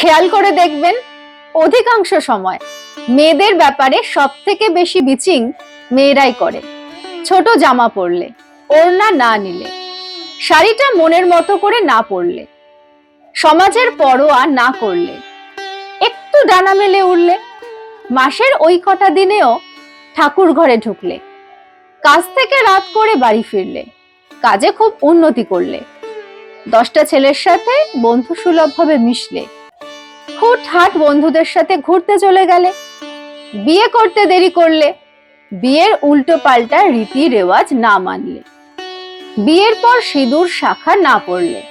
খেয়াল করে দেখবেন, অধিকাংশ সময় মেয়েদের ব্যাপারে সব থেকে বেশি বিচিং মেয়েরাই করে। ছোট জামা পরলে, ওড়না না নিলে, শাড়িটা মনের মতো করে না পরলে, সমাজের পরোয়া না করলে, একটু ডানা মেলে উঠলে মাসের ওই কটা দিনেও ঠাকুর ঘরে ঢুকলে, কাজ থেকে রাত করে বাড়ি ফিরলে, কাজে খুব উন্নতি করলে, দশটা ছেলের সাথে বন্ধু সুলভভাবে মিশলে হুট হাট বন্ধুদের সাথে ঘুরতে চলে গেলে। বিয়ে করতে দেরি করলে বিয়ের উল্টো পাল্টা রীতি রেওয়াজ না মানলে। বিয়ের পর সিঁদুর শাখা না পড়লে।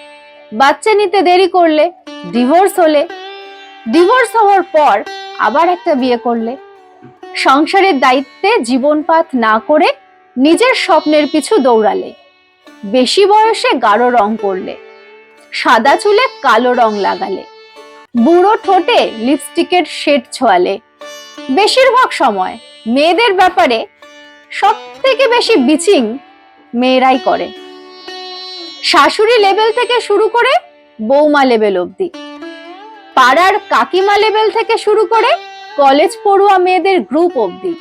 বাচ্চা নিতে দেরি করলে ডিভোর্স হলে। ডিভোর্স হওয়ার পর আবার একটা বিয়ে করলে। সংসারের দায়িত্বে জীবনপাত না করে নিজের স্বপ্নের পিছু দৌড়ালে। বেশি বয়সে গাঢ় রং করলে সাদা চুলে কালো রং লাগালে। বুড়ো ঠোঁটে লিপস্টিকের শেড ছোয়ালে। বেশিরভাগ সময় মেয়েদের ব্যাপারে সব থেকে বেশি বিচিং মেয়েরাই করে। শাশুড়ি লেভেল থেকে শুরু করে বৌমা লেভেল অবধি। পাড়ার কাকিমা লেভেল থেকে শুরু করে কলেজ পড়ুয়া মেয়েদের গ্রুপ অবধি।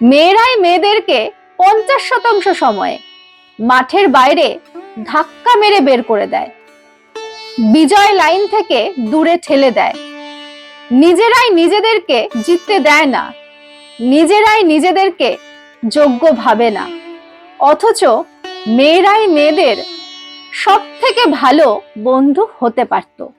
মেয়েরাই মেয়েদেরকে পঞ্চাশ শতাংশ সময়ে মাঠের বাইরে ধাক্কা মেরে বের করে দেয়। বিজয় লাইন থেকে দূরে ঠেলে দেয়। নিজেরাই নিজেদেরকে জিততে দেয় না। নিজেরাই নিজেদেরকে যোগ্য ভাবে না। অথচ মেয়েরাই মেয়েদের সব থেকে ভালো বন্ধু হতে পারতো।